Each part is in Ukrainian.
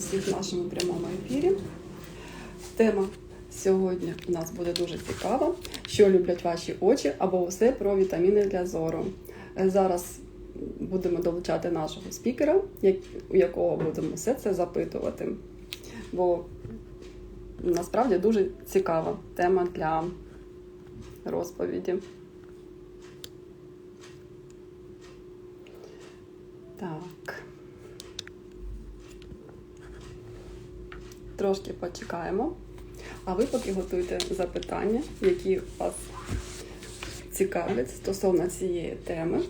усіх в нашому прямому ефірі. Тема сьогодні у нас буде дуже цікава. Що люблять ваші очі або все про вітаміни для зору. Зараз будемо долучати нашого спікера, у якого будемо все це запитувати. Бо насправді дуже цікава тема для розповіді. Так. Трошки почекаємо. А ви поки готуйте запитання, які вас цікавлять стосовно цієї теми.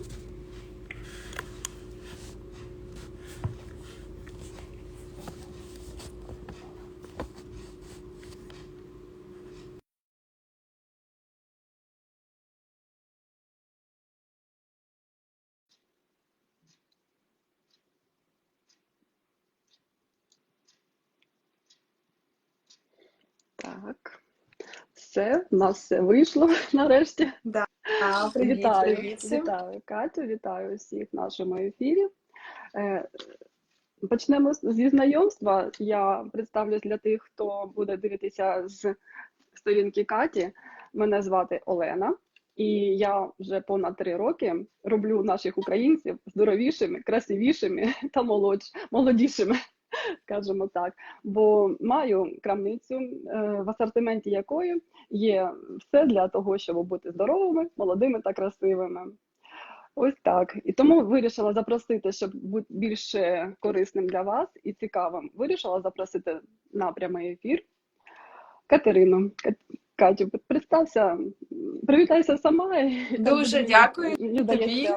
Так. Все, в нас все вийшло нарешті. Да. Привіт, вітаю, привіт вітаю Катю, вітаю всіх в нашому ефірі. Е, Почнемо зі знайомства. Я представлюсь для тих, хто буде дивитися з сторінки Каті. Мене звати Олена, і я вже понад три роки роблю наших українців здоровішими, красивішими та молодш, молодішими, скажімо так. Бо маю крамницю, е, в асортименті якої є все для того, щоб бути здоровими, молодими та красивими. Ось так. І тому вирішила запросити, щоб бути більш е, корисним для вас і цікавим. Вирішила запросити на прямий ефір Катерину. Катю, представся, привітайся сама. Дуже дякую тобі.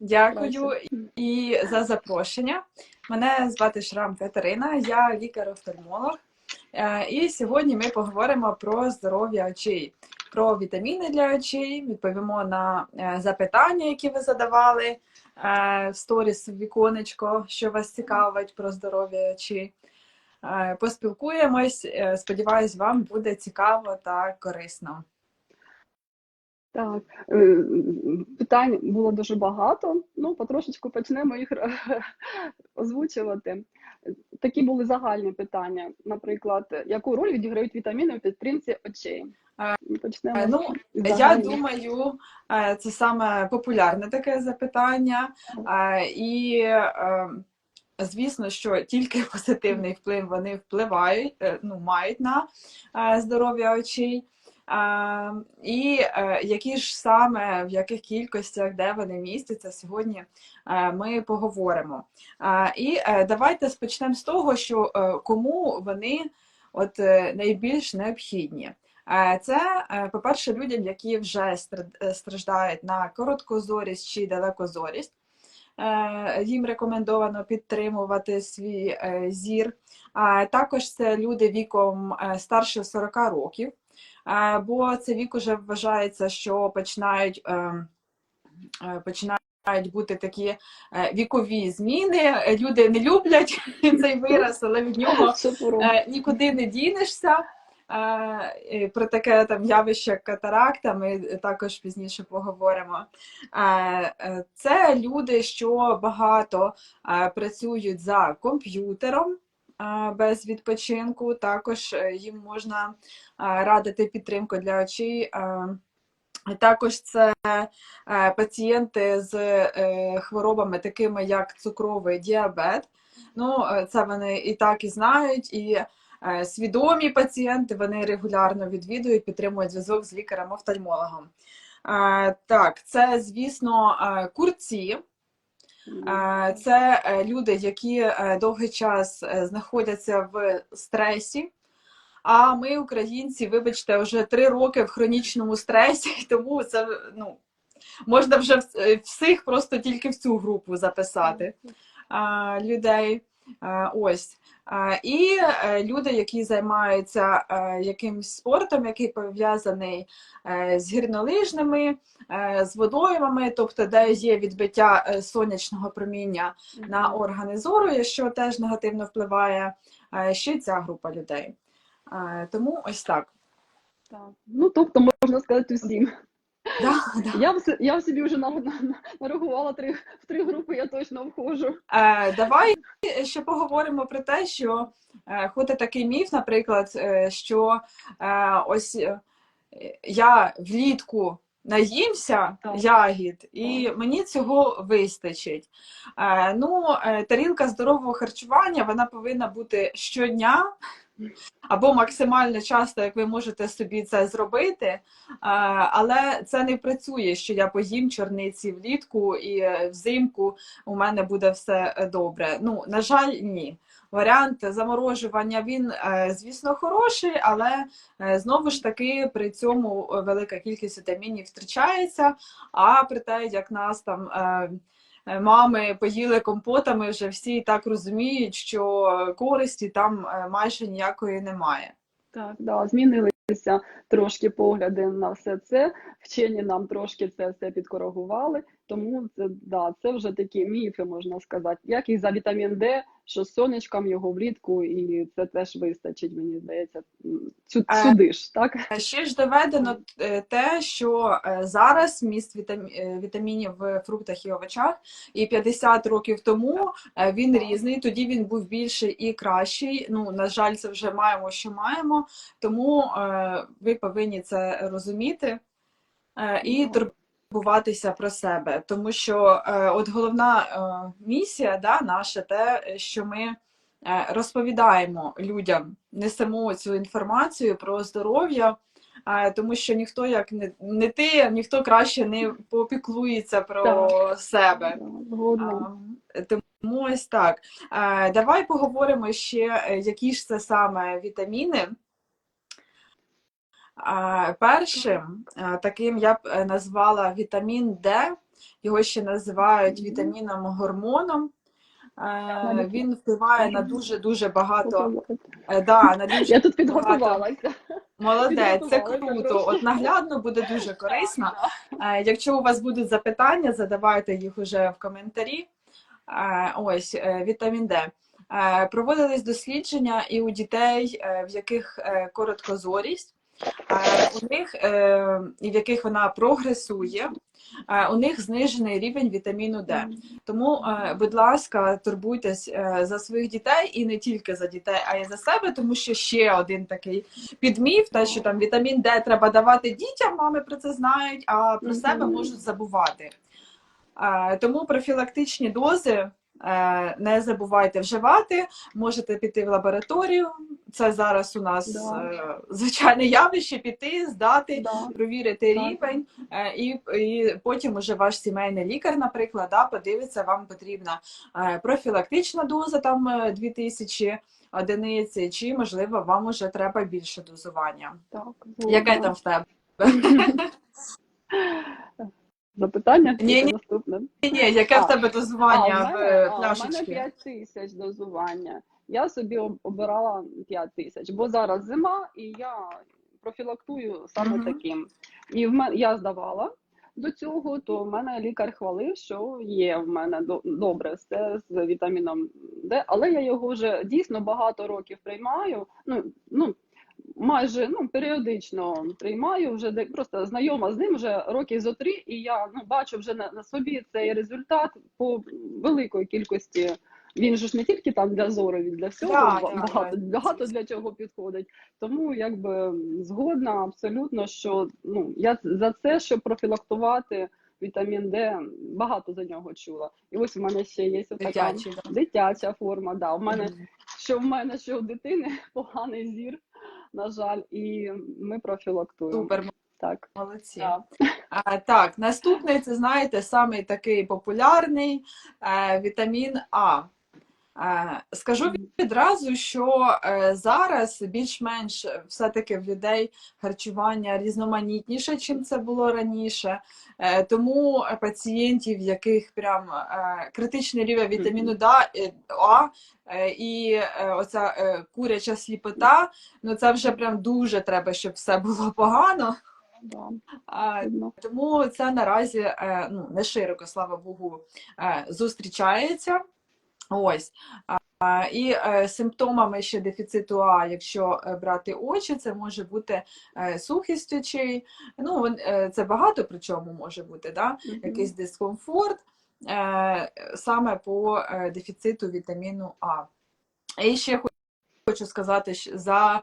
Дякую. І за запрошення. Мене звати Шрам Катерина, я лікар-офтальмолог. Е, І сьогодні ми поговоримо про здоров'я очей, про вітаміни для очей, відповімо на е, запитання, які ви задавали е, в сторіс в віконечко, що вас цікавить про здоров'я очей. Поспілкуємось. Сподіваюсь, вам буде цікаво та корисно. Так, е, питань було дуже багато. Ну, потрошечку почнемо їх озвучувати. Такі були загальні питання. Наприклад, яку роль відіграють вітаміни в підтримці очей? Е, Почнемо. Ну, я думаю, е, це саме популярне таке запитання. І, звісно, що тільки позитивний вплив вони впливають, ну, мають на здоров'я очей. І е, які ж саме, в яких кількостях, де вони містяться, сьогодні е, ми поговоримо. І е, давайте почнемо з того, що кому вони от найбільш необхідні. Це, по-перше, людям, які вже страждають на короткозорість чи далекозорість. Їм рекомендовано підтримувати свій зір. Також це люди віком старше 40 років, бо це вік уже вважається, що починають, е, е, починають бути такі е, вікові зміни. Люди не люблять цей вираз, але від нього? Е, нікуди не дінешся. Про таке там явище катаракта ми також пізніше поговоримо. Це люди, що багато працюють за комп'ютером без відпочинку. Також е, їм можна радити підтримку для очей. Також це е, пацієнти з е, хворобами, такими як цукровий діабет. Ну, це вони і так і знають, і свідомі пацієнти вони регулярно відвідують, підтримують зв'язок з лікарем-офтальмологом. Так, це, звісно, курці. Це е, люди, які е, довгий час е, знаходяться в стресі. А ми, українці, вибачте, вже три роки в хронічному стресі, тому це ну, можна вже всіх просто тільки в цю групу записати людей. Ось. І е, люди, які займаються е, якимсь спортом, який пов'язаний е, з гірнолижними, з водоймами, тобто де є відбиття сонячного проміння на органи зору, що теж негативно впливає, ще ця група людей. Тому ось так. Так. Ну, тобто, можна сказати усім. Да, да. Я, в, я в собі вже на, на, нарахувала три, в три групи, я точно входжу. Е, давай ще поговоримо про те, що е, ходить такий міф, наприклад, е, що е, ось е, я влітку наїмся Так. ягід, і мені цього вистачить. Е, ну, е, тарілка здорового харчування вона повинна бути щодня. Або максимально часто, як ви можете собі це зробити, Е, але це не працює, що я поїм чорниці влітку і е, взимку у мене буде все е, добре. Ну, на жаль, ні. Варіант заморожування він, звісно, хороший, але знову ж таки при цьому велика кількість вітамінів втрачається. А при те, як нас там мами поїли компотами, вже всі так розуміють, що користі там е, майже ніякої немає. Так, да, змінилися трошки погляди на все це. Вчені нам трошки це все підкоригували. Тому це да, це вже такі міфи, можна сказати. Як і за вітамін Д, що з сонечком його влітку, і це теж вистачить, мені здається, цю, сюди ж, так? Ще ж доведено е, те, що е, зараз міст е, вітамінів в фруктах і овочах, і 50 років тому він різний, тоді він був більший і кращий. Ну, на жаль, це вже маємо, що маємо, тому ви повинні це розуміти і турбуватися про себе. Тому що е, от головна е, місія да, наша те, що ми е, розповідаємо людям, несемо цю інформацію про здоров'я, е, тому що ніхто, як не, не ти, ніхто краще не попіклується про себе. Да, згодна. А, Тому ось так. Е, Давай поговоримо ще, е, які ж це саме вітаміни. Першим е, таким я б е, назвала вітамін Д, його ще називають вітаміном гормоном. Е, Він впливає на дуже-дуже багато. Да, на дуже Я тут підготувалася. Молодець, це круто. От наглядно буде дуже корисно. Якщо у вас будуть запитання, задавайте їх уже в коментарі. Ось вітамін Д. Проводились дослідження і у дітей, в яких короткозорість, у них е, і в яких вона прогресує, е, у них знижений рівень вітаміну Д. Тому, е, будь ласка, турбуйтесь е, за своїх дітей і не тільки за дітей, а й за себе, тому що ще один такий підміф, те, що там вітамін Д треба давати дітям, мами про це знають, а про себе можуть забувати. Е, Тому профілактичні дози е, не забувайте вживати, можете піти в лабораторію. Це зараз у нас Да. е, звичайне явище піти, здати Да. провірити Так. рівень, е, і, і потім уже ваш сімейний лікар, наприклад, да, подивиться, вам потрібна е, профілактична доза, там е, 2000 одиниць, чи, можливо, вам уже треба більше дозування. Так, Яке там в тебе? Запитання? Ні, ні. наступне? Ні, ні, яке в тебе дозування А, в мене, а, у мене 5 тисяч дозування. Я собі об- обирала 5 тисяч, бо зараз зима, і я профілактую саме Мгм. таким. І в мене я здавала до цього, то в мене лікар хвалив, що є в мене до- добре все з вітаміном Д, але я його вже дійсно багато років приймаю. Ну, ну майже ну, періодично приймаю, вже де просто знайома з ним вже років зо три, і я ну, бачу вже на, на собі цей результат по великої кількості. Він же ж не тільки там для зору, він для всього Да, ба- да, багато, да. багато для чого підходить. Тому якби згодна абсолютно, що ну я за це, щоб профілактувати вітамін Д, багато за нього чула. І ось в мене ще є така дитяча форма. Да, в мене Мгм. що в мене, що у дитини поганий зір, на жаль, і ми профілактуємо. Супер, Так. молодці. Да. А, так, наступний, це знаєте, самий такий популярний е, вітамін А. Е, скажу відразу, що е, зараз більш-менш все-таки в людей харчування різноманітніше, чим це було раніше. Е, тому пацієнтів, в яких прям е, критичний рівень вітаміну е, А е, і е, оця е, куряча сліпота, ну це вже прям дуже треба, щоб все було погано. Да. Тому це наразі е, ну, не широко, слава Богу, е, зустрічається. Ось. І е, симптомами ще дефіциту А, якщо е, брати очі, це може бути е, сухість очей. Ну, це багато при чому може бути, да? якийсь дискомфорт саме по дефіциту вітаміну А. І ще хочу сказати що за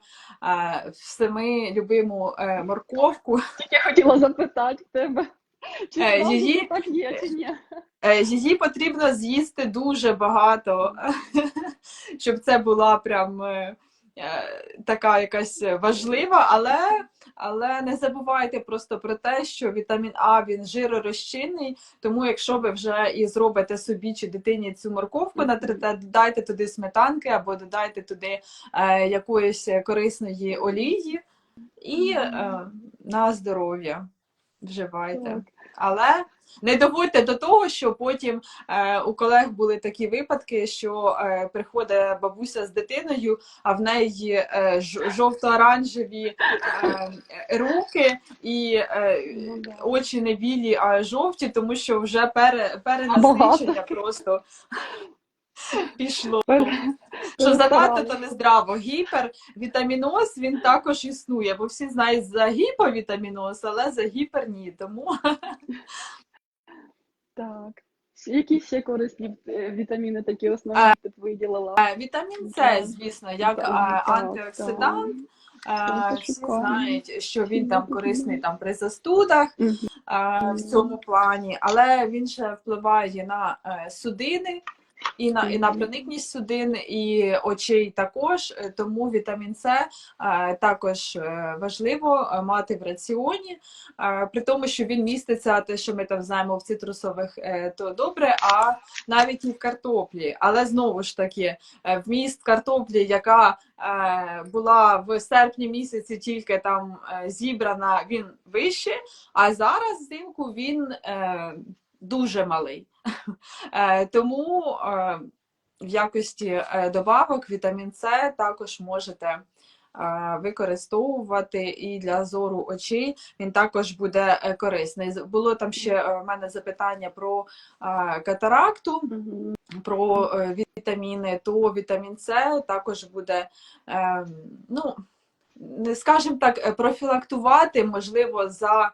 всеми любиму морковку. Я хотіла запитати тебе, її- ні? Е, Її потрібно з'їсти дуже багато, щоб це була прям е, е, така якась важлива, але, але не забувайте просто про те, що вітамін А він жиророзчинний, тому якщо ви вже і зробите собі чи дитині цю морковку натрите, додайте туди сметанки або додайте туди е, якоїсь корисної олії. І е, на здоров'я. Вживайте. Але не доводьте до того, що потім е, у колег були такі випадки, що е, приходить бабуся з дитиною, а в неї е, жовто-оранжеві е, руки і е, Ну, очі не білі, а жовті, тому що вже пере, перенасичення просто пішло. Що занадто то нездраво. Гіпервітаміноз він також існує, бо всі знають за гіповітаміноз, але за гіпер ні. Тому Так. Які ще корисні е, вітаміни такі основні А, ти б виділила? Е, Вітамін С, звісно, як е, антиоксидант. так. Е, Всі знають, що він там корисний там при застудах е, в цьому плані, але він ще впливає на е, судини. І на, і на проникність судин, і очей також, Е, тому вітамін С е, також е, важливо мати в раціоні, при тому, що він міститься, те, що ми там знаємо в цитрусових, то добре, а навіть і в картоплі. Але знову ж таки, вміст картоплі, яка була в серпні місяці тільки там зібрана, він вищий, а зараз взимку він дуже малий. Е, Тому е, в якості е, добавок вітамін С також можете використовувати і для зору очей він також буде корисний. Було там ще в мене запитання про катаракту про вітаміни, то вітамін С також буде, ну, не скажімо так, профілактувати, можливо, за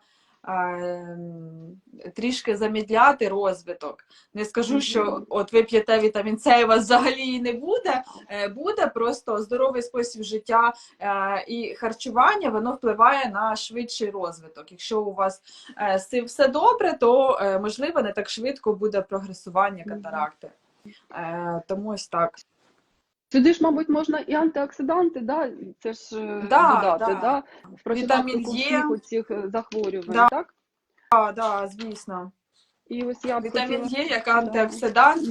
трішки замідляти розвиток. Не скажу, що от ви п'єте вітамін С і вас взагалі і не буде. Е, Буде просто здоровий спосіб життя е, і харчування, воно впливає на швидший розвиток. Якщо у вас е, все добре, то можливо не так швидко буде прогресування катаракти. Тому ось так. Сюди ж, мабуть, можна і антиоксиданти, да? це ж е, Да, додати, да. да? в профілактику Е. всіх оцих е, захворювань, Да. так? Так, да, звісно. І ось я Вітамін хотіла... Е як антиоксидант.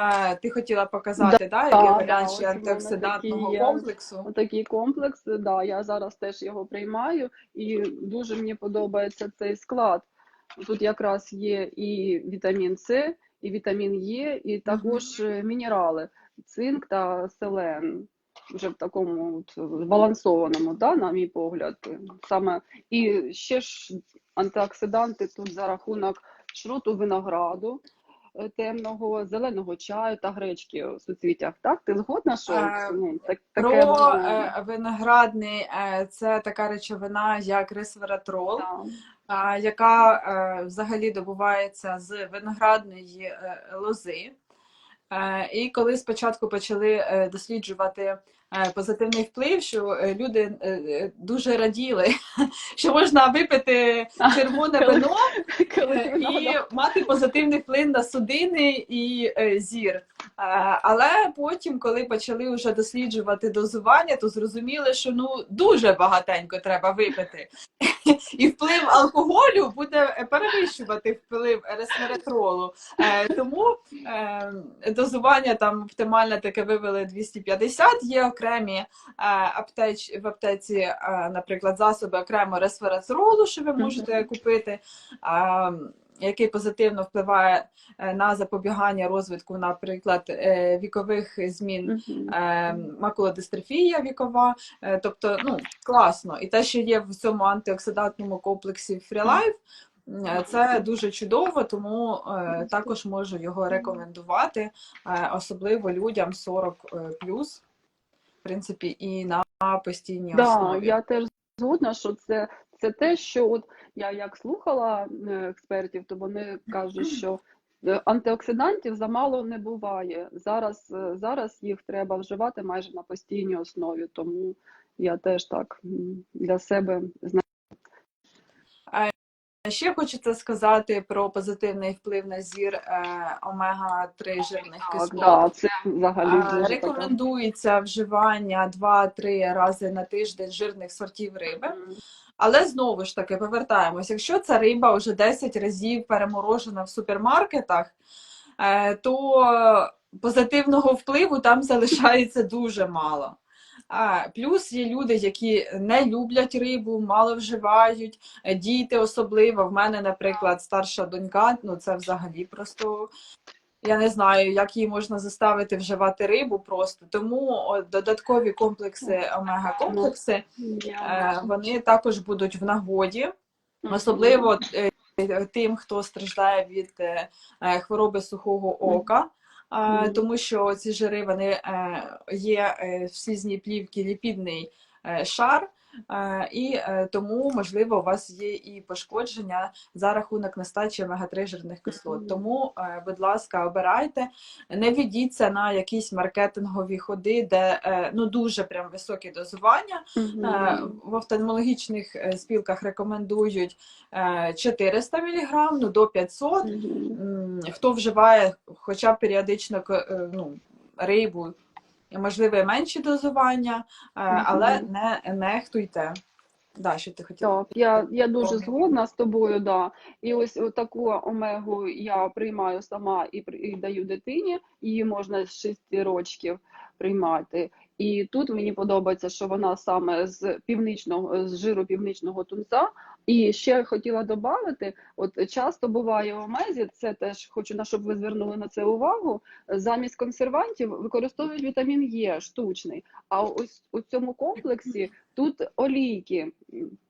Е, Ти хотіла показати, да, да, який да, у антиоксидантного такий комплексу. Отакий комплекс, да, я зараз теж його приймаю, і дуже мені подобається цей склад. Тут якраз є і вітамін С, і вітамін Е, і також е, мінерали, цинк та селен. Вже в такому от збалансованому, да, на мій погляд. Саме і ще ж антиоксиданти тут за рахунок шруту винограду е, темного, зеленого чаю та гречки у суцвіттях. Так, ти згодна, що Е, ну, так, Про таке е, виноградний е, це така речовина, як ресвератрол, Да. е, яка е, взагалі добувається з виноградної е, лози. Е, І коли спочатку почали е, досліджувати е, позитивний вплив, що люди дуже раділи, що можна випити червоне вино і мати позитивний вплив на судини і зір. Е, Але потім, коли почали вже досліджувати дозування, то зрозуміли, що ну дуже багатенько треба випити. І вплив алкоголю буде перевищувати вплив ресвератролу. Е, Тому е, дозування там оптимальне таке вивели 250. Є окремі аптеч, в аптеці, наприклад, засоби окремо ресвератролу, що ви можете купити. Який позитивно впливає е, на запобігання розвитку, наприклад, е, вікових змін е, макулодистрофія вікова, тобто ну, класно. І те, що є в цьому антиоксидантному комплексі Е, Це дуже чудово, тому також можу його рекомендувати, особливо людям 40 е, плюс, в принципі, і на постійній Да, основі. я теж згодна, що це, це те, що от я як слухала е, експертів, то вони кажуть, що е, антиоксидантів замало не буває. Зараз, е, зараз їх треба вживати майже на постійній основі, тому я теж так для себе знаю. Ще хочеться сказати про позитивний вплив на зір е, омега-3 жирних кислот. да, це взагалі. Рекомендується вживання 2-3 рази на тиждень жирних сортів риби. Але знову ж таки повертаємось, якщо ця риба вже 10 разів переморожена в супермаркетах, е, то позитивного впливу там залишається дуже мало. Плюс є люди, які не люблять рибу, мало вживають, діти особливо. В мене, наприклад, старша донька, ну це взагалі просто. Я не знаю, як її можна заставити вживати рибу просто. Тому додаткові комплекси, омега-комплекси, Е, вони також будуть в нагоді, особливо е, тим, хто страждає від е, хвороби сухого ока. Тому що ці жири вони є в слізній плівці ліпідний шар, і е, тому, можливо, у вас є і пошкодження за рахунок нестачі омега-3 жирних кислот. Тому, е, будь ласка, обирайте, не ведіться на якісь маркетингові ходи, де е, ну дуже прям високі дозування. Е, В офтальмологічних е, спілках рекомендують е, 400 мг, ну до 500. Мгм. М, Хто вживає хоча б періодично е, ну, рибу, і, можливо, менші дозування, е, але не нехтуйте. Да, що ти хотіла? Так, я, я дуже Омегу. згодна з тобою, да. І ось таку омегу я приймаю сама і, і даю дитині. Її можна з 6 рочків приймати. І тут мені подобається, що вона саме з північного, з жиру північного тунця. І ще хотіла додати, от часто буває в омезі, це теж хочу на щоб ви звернули на це увагу. Замість консервантів використовують вітамін Е штучний. А ось у цьому комплексі тут олійки.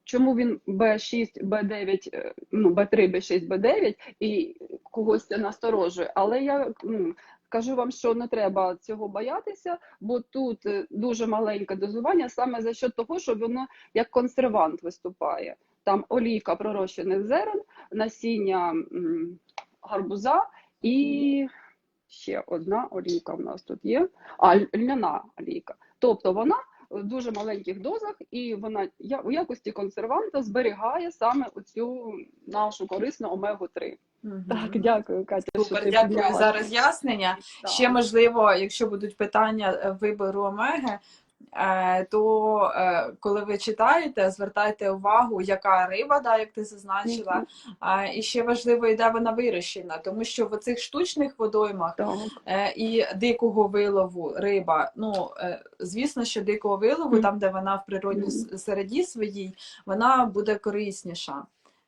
Чому він Б6, Б9, е, ну Б3, Б6, Б9 і когось це насторожує. Але я ну, кажу вам, що не треба цього боятися, бо тут е, дуже маленьке дозування саме за що того, що воно як консервант виступає. Там олійка пророщених зерен, насіння гарбуза і ще одна олійка в нас тут є. А льняна олійка. Тобто вона в дуже маленьких дозах, і вона я- у якості консерванта зберігає саме оцю нашу корисну омегу 3 Угу. Так, дякую, Катя. що Супер, ти дякую підняла. за роз'яснення. Ще можливо, якщо будуть питання е, вибору омеги, то е, коли ви читаєте, звертайте увагу, яка риба, да, як ти зазначила. І ще важливо, і де вона вирощена, тому що в цих штучних водоймах е, і дикого вилову риба. Ну е, звісно, що дикого вилову, там де вона в природній середі своїй, вона буде корисніша.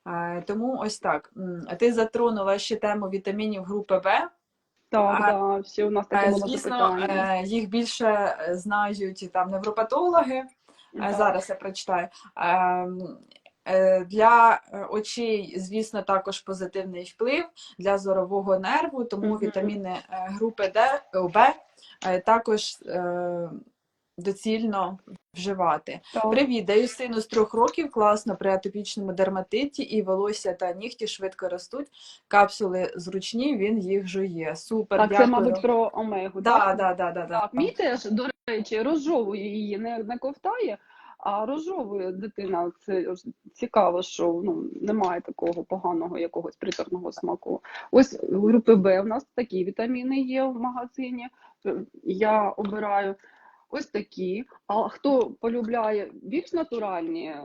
Е, Тому ось так. Ти затронула ще тему вітамінів групи В. Так, А, да, всі у нас таке Е, було Звісно, запитання. е, їх більше е, знають там невропатологи. Так. Зараз я прочитаю. Ем, Для очей, звісно, також позитивний вплив для зорового нерву, тому Мгм. вітаміни групи Д, Б також доцільно вживати. Так. Привіт, даю сину з трьох років, класно при атопічному дерматиті, і волосся та нігті швидко ростуть. Капсули зручні, він їх жує. Супер, Так, це, мабуть, про омегу. Да, так? да, да, да, да. Так, мій теж, до речі, розжовує її, не, не ковтає, а розжовує дитина. Це цікаво, що ну, немає такого поганого якогось приторного смаку. Ось групи Б у нас такі вітаміни є в магазині. Я обираю ось такі. А хто полюбляє більш натуральні,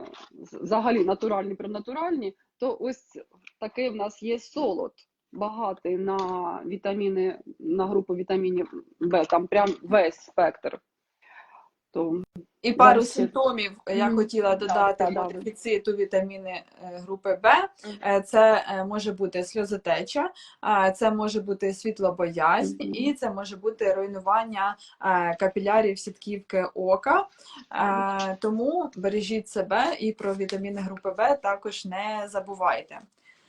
взагалі натуральні, принатуральні, то ось такий в нас є солод. Багатий на вітаміни, на групу вітамінів Б, там прям весь спектр. То І пару Далі. симптомів я хотіла додати да, да. по дефіциту вітаміни е, групи Б. Е, Це е, може бути сльозотеча, це може бути світлобоязнь, Мгм. і це може бути руйнування е, капілярів сітківки ока. Е, Тому бережіть себе і про вітаміни групи Б також не забувайте.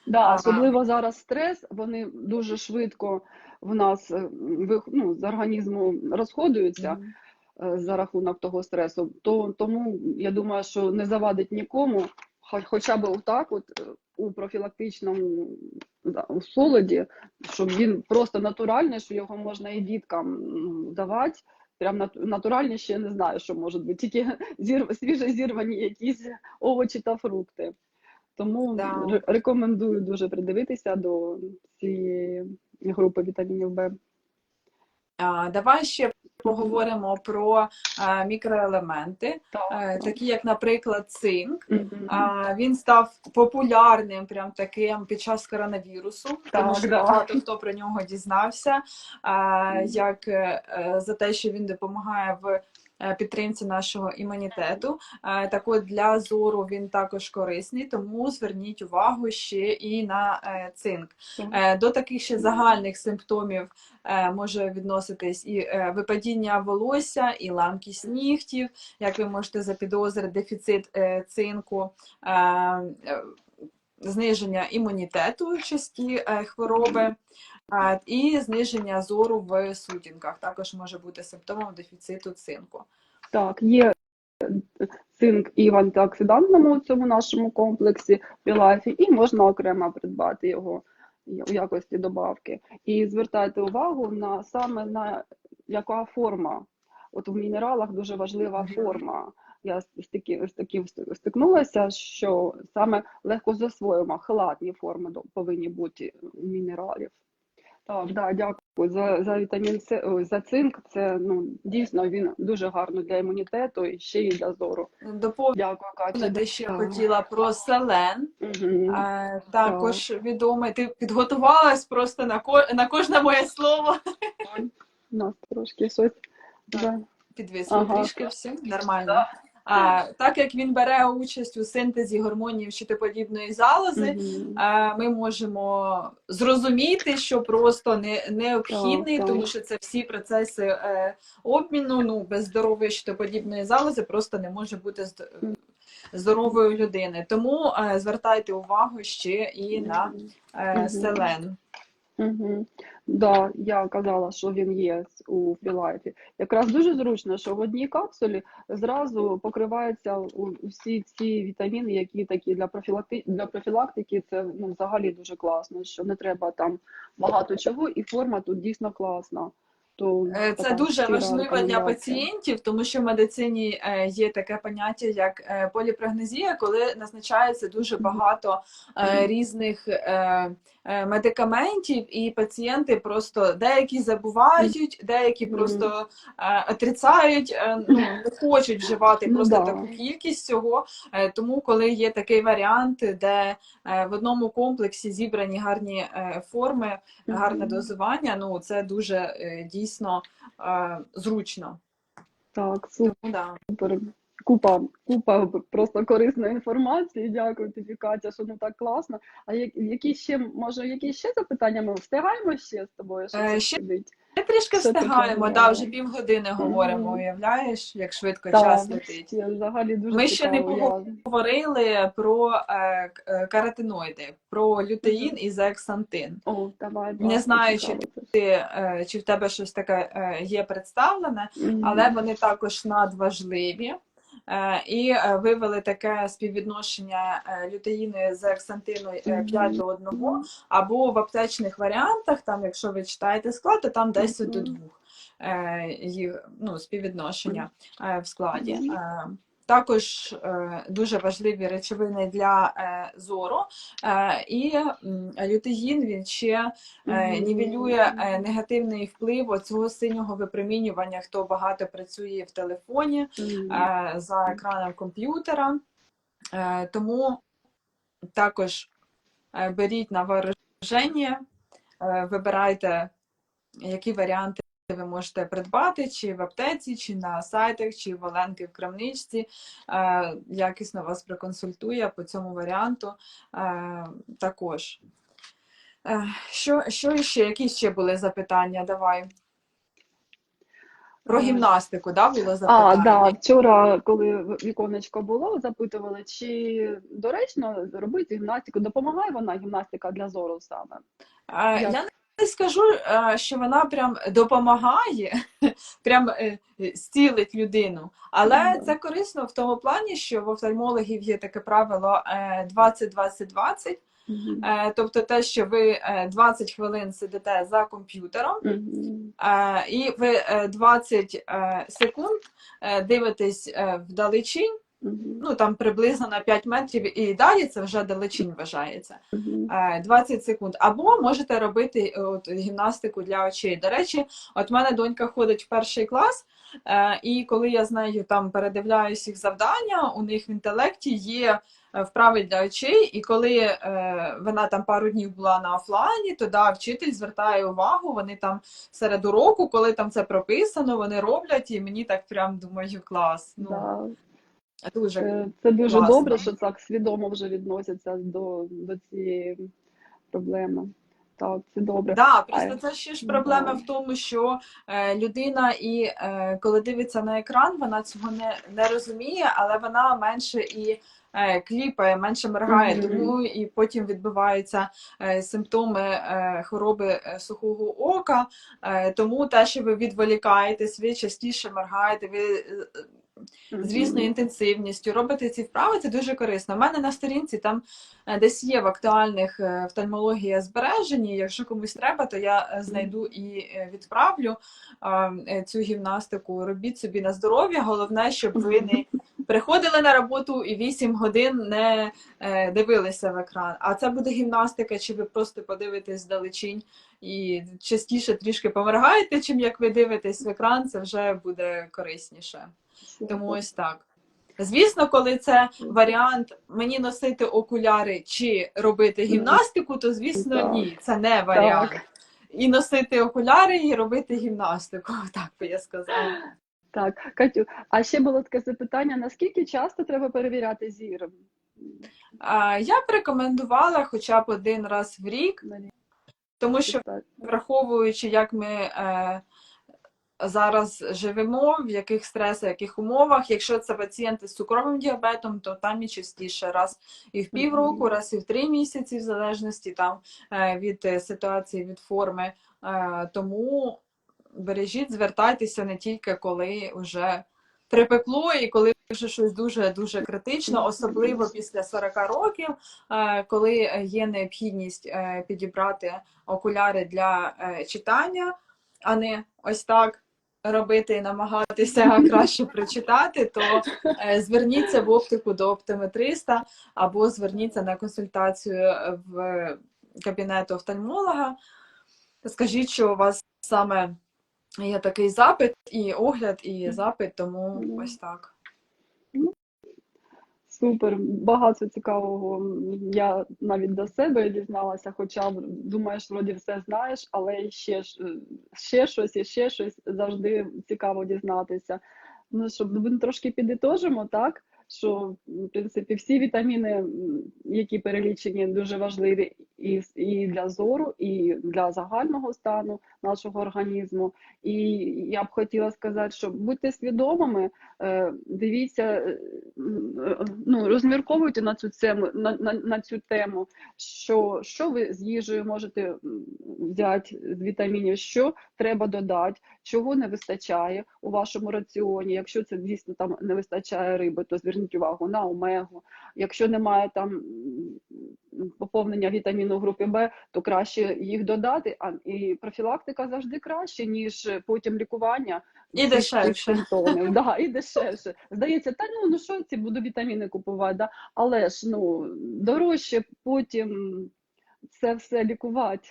Да, особливо зараз стрес, вони дуже швидко в нас е, ну, з організму розходуються Мгм. е, за рахунок того стресу. То, тому я думаю, що не завадить нікому, хо- хоча б отак, от е, у профілактичному да, у солоді, щоб він просто натуральний, що його можна і діткам давати. Прям нат- натуральні ще не знаю, що може бути, тільки зір... свіже зірвані якісь овочі та фрукти. Тому Да. рекомендую дуже придивитися до цієї групи вітамінів Б. Давай ще поговоримо про мікроелементи, Так, е, такі як, наприклад, цинк. Він став популярним прям таким під час коронавірусу, тому що багато хто про нього дізнався, як е, за те, що він допомагає в підтримці нашого імунітету. Е, Так от для зору він також корисний, тому зверніть увагу ще і на е, цинк. Е, До таких ще загальних симптомів е, може відноситись і е, випадіння волосся, і ламкість нігтів, як ви можете запідозрити, дефіцит е, цинку, е, е, зниження імунітету часті е, хвороби. Е, І зниження зору в сутінках також може бути симптомом дефіциту цинку. Так, є цинк і в антиоксидантному цьому нашому комплексі Пілафі, і можна окремо придбати його у якості добавки. І звертайте увагу на саме на яка форма. От в мінералах дуже важлива форма. Я з з таки- з таким стикнулася, що саме легко засвоїмо, халатні форми повинні бути мінералів. Так, да, дякую за, за вітамін С, за цинк. Це ну дійсно він дуже гарно для імунітету і ще й для зору. Доповнити Дякую, Катя. ще Так. хотіла про селен. Мгм. Е, Також відомий. Ти підготувалась просто на ко... на кожне моє слово. У нас трошки щось вже. Підвисло Ага. трішки все нормально. А, так як він бере участь у синтезі гормонів щитоподібної залози, е, ми можемо зрозуміти, що просто не необхідний, тому що це всі процеси е, обміну. Ну без здорової щитоподібної залози просто не може бути зд- здорової людини. Тому е, звертайте увагу ще і на е, селен. Угу. Да, я казала, що він є у Філайфі. Якраз дуже зручно, що в одній капсулі зразу покриваються усі ці вітаміни, які такі для профілакти... для профілактики. Це ну, взагалі дуже класно, що не треба там багато чого, і форма тут дійсно класна. То Е, Це дуже важливо для пацієнтів, тому що в медицині е, є таке поняття як е, поліпрагнезія, коли назначається дуже багато е, Мгм. різних медикаментів, і пацієнти просто деякі забувають, деякі просто е, отрицають, е, ну, не хочуть вживати Ну просто да. таку кількість цього. Е, Тому, коли є такий варіант, де е, в одному комплексі зібрані гарні е, форми, гарне дозування, ну це дуже е, дійсно е, зручно. Так, супер. Ну, да. Купа, купа просто корисної інформації. Дякую тобі, Катя, що ну так класно. А як- які ще, може, які ще запитання ми встигаємо ще з тобою? Що Е, ще сидить? Ми трішки Що встигаємо, було? да, вже півгодини говоримо, Мгм. уявляєш, як швидко Так, час летить. взагалі дуже Ми ще не цікаво. Я- Говорили про е, е, каротиноїди, про лютеїн і зеаксантин. О, давай, Не знаю, це. Ти, е, чи в тебе щось таке е, є представлене, Мгм. але вони також надважливі. Е, І е, вивели таке співвідношення лютеїни з ексантину Мгм. 5 до 1, або в аптечних варіантах, там, якщо ви читаєте склад, то там 10 до Мгм. 2 е, їх ну, співвідношення е, в складі. Також е, дуже важливі речовини для е, зору. Е, і лютеїн він ще нівелює негативний вплив цього синього випромінювання, хто багато працює в телефоні за екраном комп'ютера. Тому також беріть на вооруження, е, вибирайте, які варіанти ви можете придбати, чи в аптеці, чи на сайтах, чи в Оленки в крамничці. Е, Якісно вас проконсультує по цьому варіанту е, також. Е, Що, що ще? Які ще були запитання? Давай. Про гімнастику, да, було А, запитання? да, вчора, коли віконечко було, запитували, чи доречно робити гімнастику, допомагає вона гімнастика для зору саме? Е, Як? Я не скажу, е, що вона прям допомагає, прям е, зцілить людину. Але Ну, це корисно в тому плані, що в офтальмологів є таке правило е, 20-20-20. Мгм. Е, Тобто те, що ви е, 20 хвилин сидите за комп'ютером, Мгм. е, і ви е, 20 е, секунд е, дивитесь е, вдалечінь. Ну там приблизно на 5 метрів і далі це вже далечінь вважається. Мгм. Е, 20 секунд. Або можете робити е, от, гімнастику для очей. До речі, от мене донька ходить в перший клас, е, і коли я з нею там передивляюсь їх завдання, у них в інтелекті є вправи для очей, і коли е, вона там пару днів була на офлайні, то да, вчитель звертає увагу, вони там серед уроку, коли там це прописано, вони роблять, і мені так прям думаю, клас. Ну, Да. Дуже Е, Це дуже класно. добре, що так свідомо вже відносяться до, до цієї проблеми. Так, це добре. Да, просто це ще ж проблема в тому, що е, людина, і е, коли дивиться на екран, вона цього не, не розуміє, але вона менше і е, кліпає, менше моргає, Мгм. тому і потім відбуваються е, симптоми е, хвороби е, сухого ока. Е, тому те, що ви відволікаєтесь, ви частіше моргаєте, ви е, з різною інтенсивністю робите ці вправи, це дуже корисно. У мене на сторінці там е, десь є в актуальних е, офтальмологія збережені. Якщо комусь треба, то я е, знайду і відправлю цю гімнастику. Робіть собі на здоров'я. Головне, щоб ви не приходили на роботу і 8 годин не дивилися в екран. А це буде гімнастика, чи ви просто подивитесь здалечінь і частіше трішки поморгаєте, чим як ви дивитесь в екран, це вже буде корисніше. Тому ось так. Звісно, коли це варіант мені носити окуляри чи робити гімнастику, то звісно ні, це не варіант. Так. І носити окуляри, і робити гімнастику. Так би я сказала. Так, Катю, а ще було таке запитання: наскільки часто треба перевіряти зір? Я б рекомендувала хоча б один раз в рік, тому що враховуючи, як ми е, зараз живемо, в яких стресах, яких умовах, якщо це пацієнти з цукровим діабетом, то там і частіше. Раз і в півроку, раз і в три місяці, в залежності там е, від е, ситуації, від форми. Е, Тому бережіть, звертайтеся не тільки коли вже припекло і коли вже щось дуже дуже критично, особливо після 40 років, коли є необхідність підібрати окуляри для читання, а не ось так робити і намагатися краще прочитати, то е, зверніться в оптику до оптометриста або зверніться на консультацію в кабінет офтальмолога. Скажіть, що у вас саме є такий запит, і огляд, і запит, тому ось так. Супер, багато цікавого. Я навіть до себе дізналася, хоча думаєш, вроді все знаєш, але ще, ще щось і ще щось завжди цікаво дізнатися. Ну, щоб ми трошки підітожимо, так? Що, в принципі, всі вітаміни, які перелічені, дуже важливі і, і для зору, і для загального стану нашого організму. І я б хотіла сказати, що будьте свідомими, е, дивіться, е, ну, розмірковуйте на цю тему, на, на, на цю тему, що, що ви з їжею можете взяти з вітамінів, що треба додати, чого не вистачає у вашому раціоні. Якщо це дійсно там не вистачає риби, то зверніть увагу на омегу. Якщо немає там поповнення вітаміну групи Б, то краще їх додати. А і профілактика завжди краще, ніж потім лікування. І дешевше. симптомів. Да, і дешевше. Здається, та ну, ну що ці буду вітаміни купувати, да? але ж ну дорожче потім це все лікувати.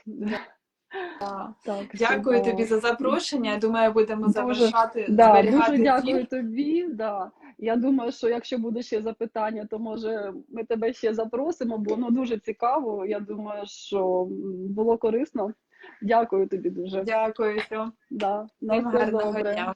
Так. Так, Дякую тобі за запрошення. Я думаю, будемо Дуже, завершати, Да, дуже дякую ефір. тобі. Да. Я думаю, що якщо буде ще запитання, то може ми тебе ще запросимо, бо ну дуже цікаво. Я думаю, що було корисно. Дякую тобі дуже. Дякую. Да, на все гарного добре. дня.